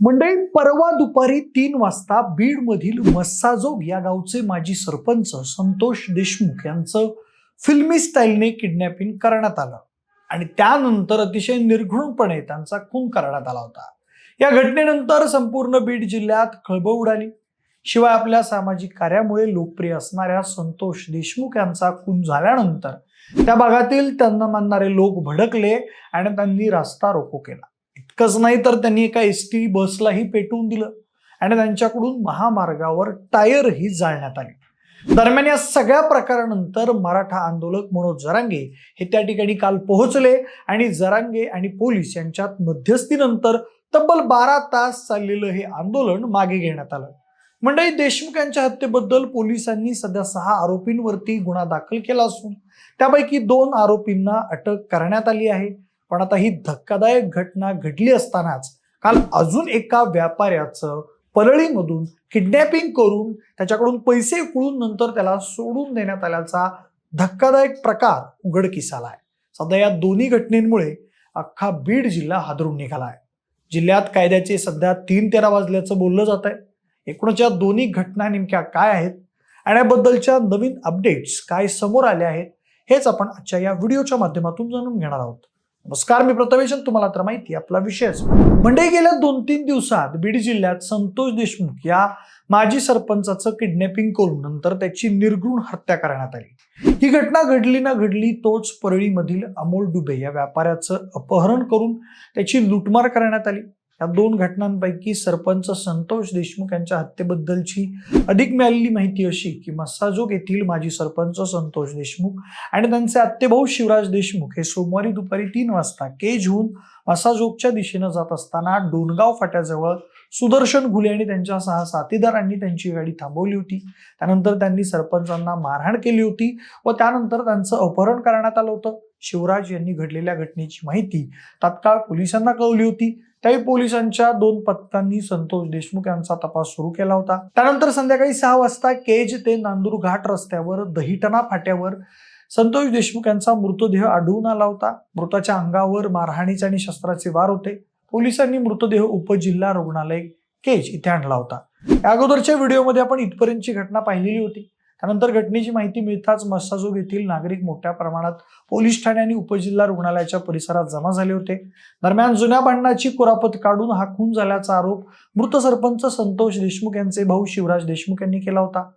मंडळी परवा दुपारी तीन वाजता बीडमधील मस्साजोग या गावचे माजी सरपंच संतोष देशमुख यांचं फिल्मी स्टाईलने किडनॅपिंग करण्यात आलं. आणि त्यानंतर अतिशय निर्घृणपणे त्यांचा खून करण्यात आला होता. या घटनेनंतर संपूर्ण बीड जिल्ह्यात खळबळ उडाली. शिवाय आपल्या सामाजिक कार्यामुळे लोकप्रिय असणाऱ्या संतोष देशमुख यांचा खून झाल्यानंतर त्या भागातील त्यांना मानणारे लोक भडकले आणि त्यांनी रास्ता रोको केला. इतकंच नाही तर त्यांनी एका एस टी बसलाही पेटवून दिलं. आणि त्यांच्याकडून महामार्गावर टायरही जाळण्यात आली. दरम्यान या सगळ्या प्रकारानंतर मराठा आंदोलक मनोज जरांगे हे त्या ठिकाणी काल पोहोचले आणि जरांगे आणि पोलीस यांच्यात मध्यस्थीनंतर तब्बल बारा तास चाललेलं हे आंदोलन मागे घेण्यात आलं. मंडळी देशमुख यांच्या हत्येबद्दल पोलिसांनी सध्या सहा आरोपींवरती गुन्हा दाखल केला असून त्यापैकी दोन आरोपींना अटक करण्यात आली आहे. पण आता ही धक्कादायक घटना घडली असतानाच काल अजून एका व्यापाऱ्याचं परळीमधून किडनॅपिंग करून त्याच्याकडून पैसे उकळून नंतर त्याला सोडून देण्यात आल्याचा धक्कादायक प्रकार उघडकीस आला आहे. सध्या या दोन्ही घटनेमुळे अख्खा बीड जिल्हा हादरून निघाला आहे जिल्ह्यात कायद्याचे सध्या तीन तेरा वाजल्याचं बोललं जात आहे एकूणच या दोन्ही घटना नेमक्या काय आहेत आणि याबद्दलच्या नवीन अपडेट्स काय समोर आल्या आहेत हेच आपण आजच्या या व्हिडिओच्या माध्यमातून जाणून घेणार आहोत. नमस्कार मी प्रथमेशन तुम्हाला तर माहिती आपला विषयच म्हणजे गेल्या दोन तीन दिवसात बीड जिल्ह्यात संतोष देशमुख या माजी सरपंचाचं किडनॅपिंग करून नंतर त्याची निर्घृण हत्या करण्यात आली. ही घटना घडली ना घडली तोच परळीमधील अमोल डुबे या व्यापाऱ्याचं अपहरण करून त्याची लुटमार करण्यात आली. या दोन घटनांपैकी सरपंच संतोष देशमुख यांच्या हत्येबद्दलची अधिक मिळालेली माहिती अशी की मस्साजोग येथील माजी सरपंच संतोष देशमुख आणि त्यांचे आत्तेभाऊ शिवराज देशमुख हे सोमवारी दुपारी तीन वाजता केजहून मसाजोगच्या दिशेनं जात असताना डोनगाव फाट्याजवळ सुदर्शन घुले आणि त्यांच्या सहा साथीदारांनी त्यांची गाडी थांबवली होती. त्यानंतर त्यांनी सरपंचांना मारहाण केली होती व त्यानंतर त्यांचं अपहरण करण्यात आलं होतं. शिवराज यांनी घडलेल्या घटनेची माहिती तात्काळ पोलिसांना कळवली होती. त्यावेळी पोलिसांच्या दोन पथकांनी संतोष देशमुख यांचा तपास सुरू केला होता. त्यानंतर संध्याकाळी सहा वाजता केज ते नांदूर घाट रस्त्यावर दहिटणा फाट्यावर संतोष देशमुख यांचा मृतदेह आढळून आला होता. मृताच्या अंगावर मारहाणीचे आणि शस्त्राचे वार होते. पोलिसांनी मृतदेह उपजिल्हा रुग्णालय केज इथे आणला होता. या अगोदरच्या व्हिडिओमध्ये आपण इथपर्यंतची घटना पाहिलेली होती. त्यानंतर घटनेची माहिती मिळताच मस्साजोग येथील नागरिक मोठ्या प्रमाणात पोलीस ठाणे आणि उपजिल्हा रुग्णालयाच्या परिसरात जमा झाले होते. दरम्यान जुन्या भांडणाची कुरापत काढून हा खून झाल्याचा आरोप मृत सरपंच संतोष देशमुख यांचे भाऊ शिवराज देशमुख यांनी केला होता.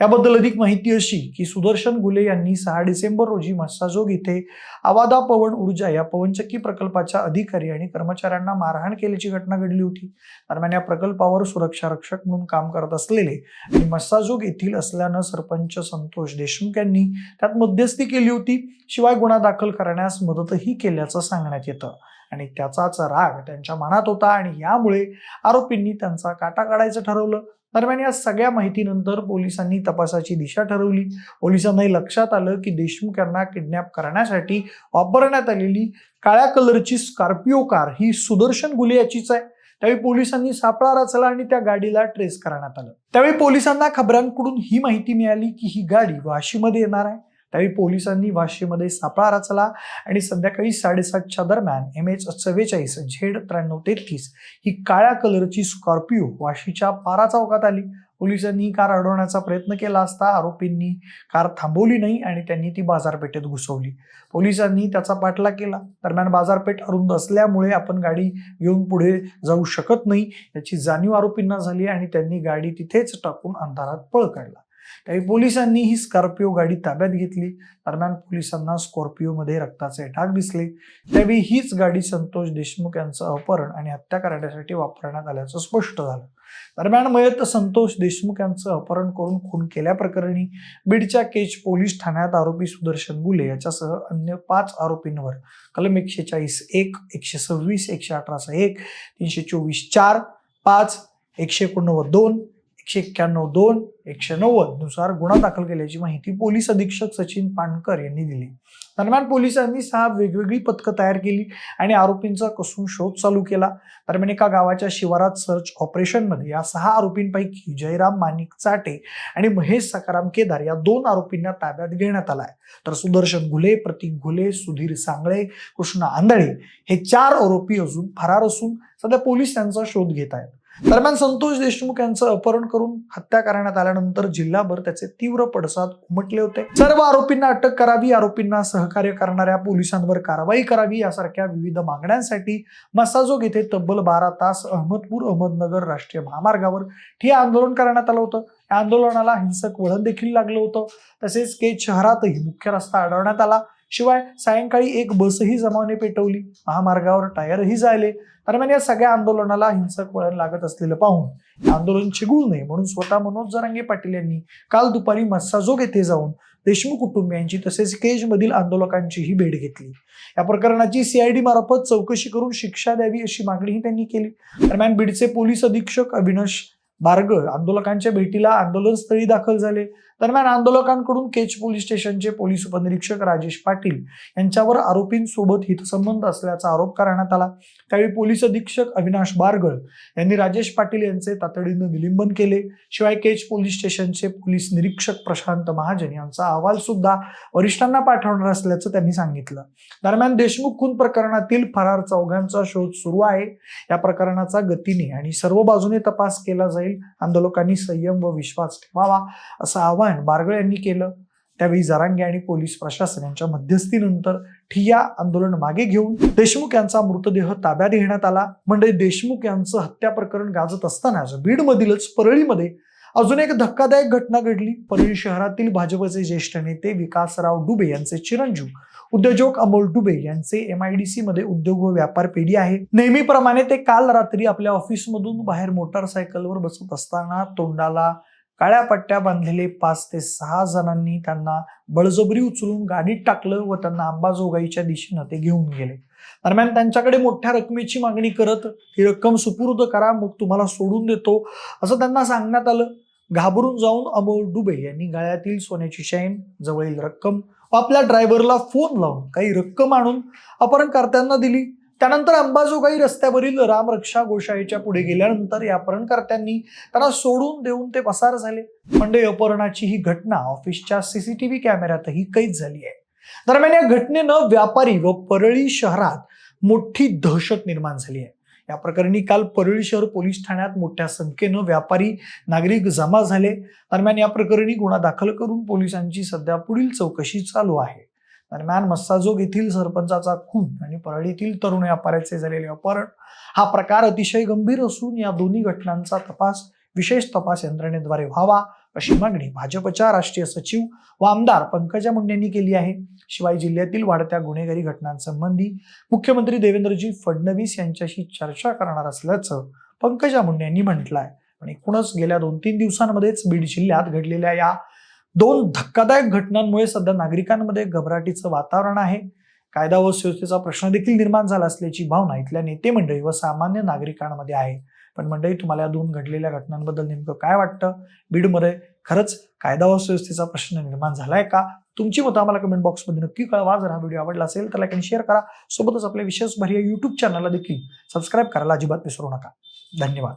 याबद्दल अधिक माहिती अशी की सुदर्शन गुले यांनी सहा डिसेंबर रोजी मस्साजोग इथे आवादा पवन ऊर्जा या पवनचक्की प्रकल्पाच्या अधिकारी आणि कर्मचाऱ्यांना मारहाण केल्याची घटना घडली होती. दरम्यान या प्रकल्पावर सुरक्षा रक्षक म्हणून काम करत असलेले आणि मस्साजोग येथील असल्यानं सरपंच संतोष देशमुख यांनी त्यात मध्यस्थी केली होती. शिवाय गुन्हा दाखल करण्यास मदतही केल्याचं सांगण्यात येतं. आणि त्याचाच राग त्यांच्या मनात होता आणि यामुळे आरोपींनी त्यांचा काटा काढायचं ठरवलं. दरम्यान या सगळ्या माहितीनंतर पोलिसांनी तपासाची दिशा ठरवली. पोलिसांनाही लक्षात आलं की देशमुख यांना किडनॅप करण्यासाठी वापरण्यात आलेली काळ्या कलरची स्कॉर्पिओ कार ही सुदर्शन गुले याचीच आहे. त्यावेळी पोलिसांनी सापळा रचला आणि त्या गाडीला ट्रेस करण्यात आलं. त्यावेळी पोलिसांना खबरांकडून ही माहिती मिळाली की ही गाडी वाशीमध्ये येणार आहे. त्यावेळी पोलिसांनी वाशीमध्ये सापळा रचला आणि संध्याकाळी साडेसातच्या दरम्यान एम एच चव्वेचाळीस झेड त्र्याण्णव तेहतीस ही काळ्या कलरची स्कॉर्पिओ वाशीच्या पारा चौकात आली. पोलिसांनी कार अडवण्याचा प्रयत्न केला असता आरोपींनी कार थांबवली नाही आणि त्यांनी ती बाजारपेठेत घुसवली. पोलिसांनी त्याचा पाठला केला. दरम्यान बाजारपेठ अरुंद असल्यामुळे आपण गाडी घेऊन पुढे जाऊ शकत नाही याची जाणीव आरोपींना झाली आणि त्यांनी गाडी तिथेच टाकून अंधारात पळ काढला. त्यावेळी पोलिसांनी ही स्कॉर्पिओ गाडी ताब्यात घेतली. दरम्यान पोलिसांना स्कॉर्पिओमध्ये रक्ताचे डाग दिसले. त्यावेळी हीच गाडी संतोष देशमुख यांचं अपहरण आणि हत्या करण्यासाठी वापरण्यात आल्याचं स्पष्ट झालं. दरम्यान मयत संतोष देशमुख यांचं अपहरण करून खून केल्याप्रकरणी बीडच्या केज पोलीस ठाण्यात आरोपी सुदर्शन गुले याच्यासह अन्य पाच आरोपींवर कलम एकशे चाळीस एक एकशे सव्वीस एकशे अठराशे एक तीनशे चोवीस चार पाच एकशे एकोणनव्वद दोन एकशे एक्क्याण्णव दोन एकशे नव्वदनुसार गुन्हा दाखल केल्याची माहिती पोलीस अधीक्षक सचिन पानकर यांनी दिली. दरम्यान पोलिसांनी सहा वेगवेगळी पथकं तयार केली आणि आरोपींचा कसून शोध चालू केला. दरम्यान एका गावाच्या शिवारात सर्च ऑपरेशनमध्ये या सहा आरोपींपैकी जयराम माणिक चाटे आणि महेश सकाराम केदार या दोन आरोपींना ताब्यात घेण्यात आलाय. तर सुदर्शन घुले प्रतीक घुले सुधीर सांगळे कृष्णा आंधळे हे चार आरोपी अजून फरार असून सध्या पोलीस त्यांचा शोध घेत आहेत. दरम्यान संतोष देशमुख यांचं अपहरण करून हत्या करण्यात आल्यानंतर जिल्हाभर त्याचे तीव्र पडसाद उमटले होते. सर्व आरोपींना अटक करावी आरोपींना सहकार्य करणाऱ्या पोलिसांवर कारवाई करावी यासारख्या विविध मागण्यांसाठी मसाजोग येथे तब्बल बारा तास अहमदपूर अहमदनगर राष्ट्रीय महामार्गावर ठिय्या आंदोलन करण्यात आलं होतं. या आंदोलनाला हिंसक वळण देखील लागलं होतं. तसेच केज शहरातही मुख्य रस्ता अडवण्यात आला. शिवाय सायंकाळी एक बसही जमावने पेटवली. महामार्गावर टायरही जायले. दरम्यान या सगळ्या आंदोलनाला हिंसक वळण लागत असलेलं पाहून आंदोलन चिघळू नये म्हणून स्वतः मनोज जरांगे पाटील यांनी काल दुपारी मस्साजोग येथे जाऊन देशमुख कुटुंबियांची तसेच केजमधील आंदोलकांचीही भेट घेतली. या प्रकरणाची सीआयडी मार्फत चौकशी करून शिक्षा द्यावी अशी मागणीही त्यांनी केली. दरम्यान बीडचे पोलीस अधीक्षक अविनाश बारगळ आंदोलकांच्या भेटीला आंदोलनस्थळी दाखल झाले. दरम्यान आंदोलकांकडून केच पोलीस स्टेशनचे पोलीस उपनिरीक्षक राजेश पाटील यांच्यावर आरोपींसोबत हितसंबंध असल्याचा आरोप करण्यात आला. त्यावेळी पोलीस अधीक्षक अविनाश बारगळ यांनी राजेश पाटील यांचे तातडीनं निलंबन केले. शिवाय केच पोलीस स्टेशनचे पोलीस निरीक्षक प्रशांत महाजन यांचा अहवाल सुद्धा वरिष्ठांना पाठवणार असल्याचं त्यांनी सांगितलं. दरम्यान देशमुख खून प्रकरणातील फरार चौघांचा शोध सुरू आहे. या प्रकरणाचा गतीने आणि सर्व बाजूने तपास केला जाईल. आंदोलकांनी संयम व विश्वास ठेवावा असं आवाहन बारगळ यांनी केलं. त्यावेळी जरांगे आणि पोलीस प्रशासन यांच्या मध्यस्थीनंतर ठिया आंदोलन मागे घेऊन देशमुख यांचा मृतदेह ताब्यात घेण्यात आला. म्हणजे देशमुख यांचं हत्या प्रकरण गाजत असतानाच बीडमधीलच परळीमध्ये अजून एक धक्कादायक घटना घडली. परळी शहरातील भाजपचे ज्येष्ठ नेते विकासराव डुबे यांचे चिरंजीव उद्योजक अमोल डुबे यांचे एमआयडीसी मध्ये उद्योग व व्यापार पेढी आहे. नेहमीप्रमाणे ते काल रात्री आपल्या ऑफिसमधून बाहेर मोटारसायकलवर बसत असताना तोंडाला काळ्या पट्ट्या बांधलेले पाच ते सहा जणांनी त्यांना बळजबरी उचलून गाडीत टाकलं व त्यांना अंबाजोगाईच्या दिशेनं ते घेऊन गेले. दरम्यान त्यांच्याकडे मोठ्या रकमेची मागणी करत ही रक्कम सुपूर्द करा मग तुम्हाला सोडून देतो असं त्यांना सांगण्यात आलं. घाबरून जाऊन अमोल डुबे यांनी गळ्यातील सोन्याची चैन जवळील रक्कम आपल्या ड्रायव्हरला फोन लावून काही रक्कम आणून अपहरणकर्त्यांना दिली. त्यानंतर अंबाजोगाई रस्त्यावरील रामरक्षा गोशाळेच्या पुढे गेल्यानंतर या अपहरणकर्त्यांनी त्यांना सोडून देऊन ते पसार झाले. म्हणजे अपहरणाची ही घटना ऑफिसच्या सीसीटीव्ही कॅमेऱ्यातही कैद झाली आहे. दरम्यान या घटनेनं व्यापारी व परळी शहरात मोठी दहशत निर्माण झाली आहे. या प्रकरणी काल परळी शहर पोलीस ठाण्यात मोठ्या संख्येनं व्यापारी नागरिक जमा झाले. दरम्यान या प्रकरणी गुन्हा दाखल करून पोलिसांची सध्या पुढील चौकशी चालू आहे. दरम्यान मस्साजोग येथील सरपंचाचा खून आणि परळीतील तरुण व्यापाऱ्याचे झालेले अपहरण हा प्रकार अतिशय गंभीर असून या दोन्ही घटनांचा तपास विशेष तपास यंत्रणेद्वारे व्हावा अशी मागणी भाजपच्या राष्ट्रीय सचिव व आमदार पंकजा मुंडेंनी केली आहे. शिवाय जिल्ह्यातील वाढत्या गुन्हेगारी घटनांसंबंधी मुख्यमंत्री देवेंद्रजी फडणवीस यांच्याशी चर्चा करणार असल्याचं पंकजा मुंडे यांनी म्हटलं आहे पण एकूणच गेल्या दोन तीन दिवसांमध्येच बीड जिल्ह्यात घडलेल्या या दोन धक्कादायक घटनांमुळे सध्या नागरिकांमध्ये घबराटीचं वातावरण आहे. कायदा व सुव्यवस्थेचा प्रश्न देखील निर्माण झाला असल्याची भावना इथल्या नेते मंडळी व सामान्य नागरिकांमध्ये आहे. पण मंडळी तुम्हाला या दोन घडलेल्या घटनांबद्दल नेमकं काय वाटतं? बीडमध्ये खरंच कायदा व सुव्यवस्थेचा प्रश्न निर्माण झालाय का? तुमची मतं आम्हाला कमेंट बॉक्समध्ये नक्की कळवा. जर हा व्हिडिओ आवडला असेल तर लाईक आणि शेअर करा. सोबतच आपल्या विशेष भर या युट्यूब चॅनलला देखील सबस्क्राईब करायला अजिबात विसरू नका. धन्यवाद.